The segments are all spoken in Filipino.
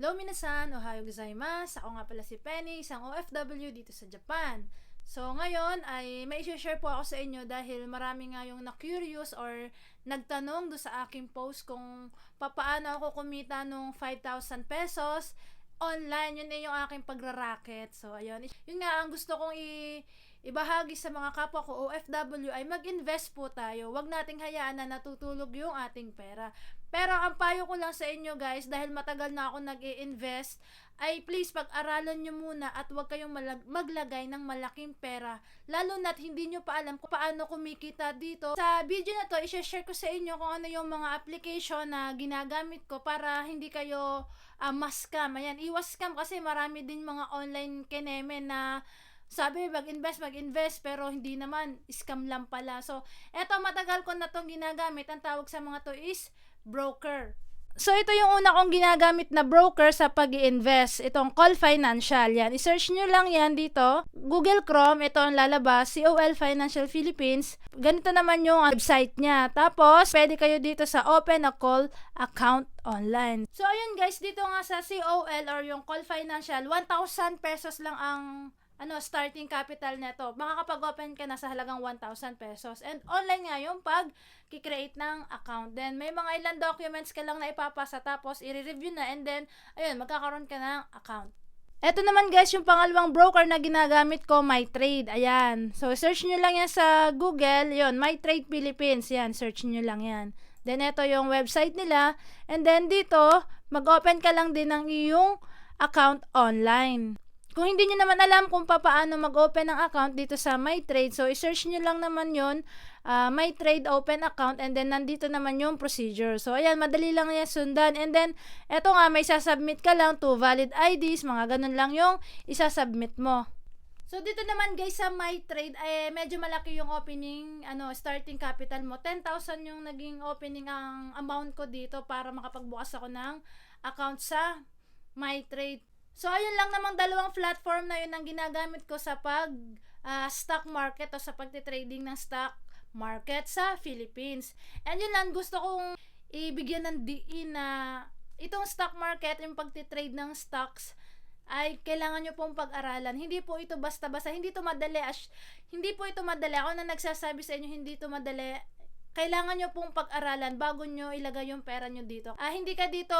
Hello minasan, ohayo gozaimasu. Ako nga pala si Penny, isang OFW dito sa Japan. So ngayon ay may share po ako sa inyo dahil marami nga yung na-curious or nagtanong do sa aking post kung papaano ako kumita nung 5,000 pesos online. Yun na yung aking pagraraket. So ayun, yun nga ang gusto kong i ibahagi sa mga kapwa ko OFW ay mag-invest po tayo. Huwag nating hayaan na natutulog yung ating pera. Pero ang payo ko lang sa inyo guys, dahil matagal na ako nag invest ay please pag-aralan nyo muna at huwag kayong malag- maglagay ng malaking pera. Lalo na't hindi nyo pa alam kung paano kumikita dito. Sa video na to, i-share ko sa inyo kung ano yung mga application na ginagamit ko para hindi kayo uh, ma-scam. Ayan, iwas scam kasi marami din mga online kineme na sabi mag-invest, mag-invest, pero hindi naman, scam lang pala. So, eto matagal ko na tong ginagamit. Ang tawag sa mga to is broker. So, ito yung una kong ginagamit na broker sa pag invest Itong Call Financial. Yan. I-search nyo lang yan dito. Google Chrome, ito ang lalabas. COL Financial Philippines. Ganito naman yung website niya. Tapos, pwede kayo dito sa Open a Call Account Online. So, ayun guys, dito nga sa COL or yung Call Financial, 1,000 pesos lang ang ano, starting capital nito. Makakapag-open ka na sa halagang 1,000 pesos. And online nga yung pag kikreate ng account. Then, may mga ilang documents ka lang na ipapasa tapos i-review na and then, ayun, magkakaroon ka ng account. Ito naman guys, yung pangalawang broker na ginagamit ko, MyTrade. Ayan. So, search nyo lang yan sa Google. Yun, MyTrade Philippines. Yan, search nyo lang yan. Then, ito yung website nila. And then, dito, mag-open ka lang din ng iyong account online. Kung hindi niyo naman alam kung paano mag-open ng account dito sa MyTrade, so i-search niyo lang naman yon uh, MyTrade Open Account and then nandito naman yung procedure. So ayan, madali lang yan sundan. And then, eto nga, may sasubmit ka lang to valid IDs, mga ganun lang yung isasubmit mo. So dito naman guys sa MyTrade eh medyo malaki yung opening ano starting capital mo. 10,000 yung naging opening ang amount ko dito para makapagbukas ako ng account sa MyTrade. So, ayun lang namang dalawang platform na yun ang ginagamit ko sa pag uh, stock market o sa pagtitrading ng stock market sa Philippines. And yun lang, gusto kong ibigyan ng diin na itong stock market, yung pagtitrade ng stocks, ay kailangan nyo pong pag-aralan. Hindi po ito basta-basta, hindi ito madali. As, hindi po ito madali. Ako na nagsasabi sa inyo, hindi ito madali kailangan nyo pong pag-aralan bago nyo ilagay yung pera nyo dito. Ah, hindi ka dito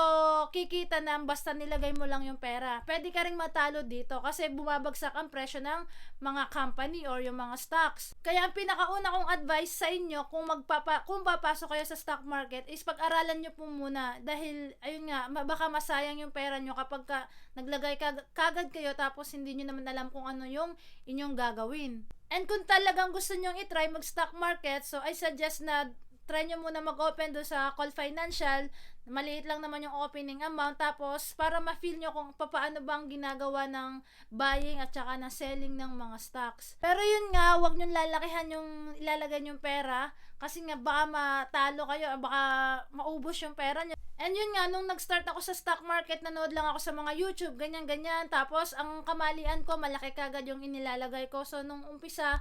kikita na basta nilagay mo lang yung pera. Pwede ka ring matalo dito kasi bumabagsak ang presyo ng mga company or yung mga stocks. Kaya ang pinakauna kong advice sa inyo kung magpapa kung papasok kayo sa stock market is pag-aralan nyo po muna dahil ayun nga baka masayang yung pera nyo kapag ka, naglagay kag- kagad kayo tapos hindi nyo naman alam kung ano yung inyong gagawin. And kung talagang gusto nyo i-try mag-stock market, so I suggest na try nyo muna mag-open do sa Call Financial. Maliit lang naman yung opening amount. Tapos, para ma-feel nyo kung paano bang ginagawa ng buying at saka ng selling ng mga stocks. Pero yun nga, wag nyo lalakihan yung ilalagay yung pera. Kasi nga, baka matalo kayo, baka maubos yung pera nyo. And yun nga, nung nag-start ako sa stock market, nanood lang ako sa mga YouTube, ganyan-ganyan. Tapos, ang kamalian ko, malaki kagad yung inilalagay ko. So, nung umpisa,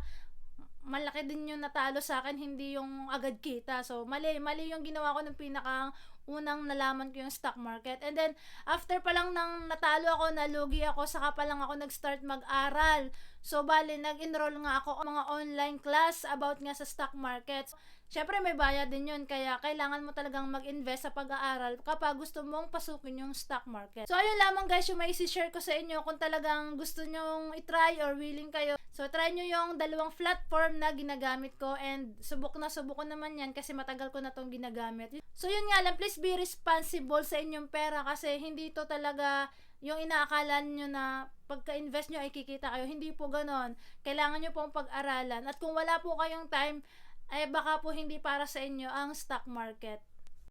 malaki din yung natalo sa akin, hindi yung agad kita. So, mali, mali yung ginawa ko ng pinaka unang nalaman ko yung stock market. And then, after pa lang nang natalo ako, nalugi ako, saka pa lang ako nag-start mag-aral. So, bali, nag-enroll nga ako mga online class about nga sa stock market. Siyempre may bayad din yun, kaya kailangan mo talagang mag-invest sa pag-aaral kapag gusto mong pasukin yung stock market. So ayun lamang guys yung may share ko sa inyo kung talagang gusto nyong itry or willing kayo. So try nyo yung dalawang platform na ginagamit ko and subok na subok ko naman yan kasi matagal ko na tong ginagamit. So yun nga lang, please be responsible sa inyong pera kasi hindi to talaga yung inaakala nyo na pagka-invest nyo ay kikita kayo. Hindi po ganon. Kailangan nyo pong pag-aralan. At kung wala po kayong time, ay baka po hindi para sa inyo ang stock market.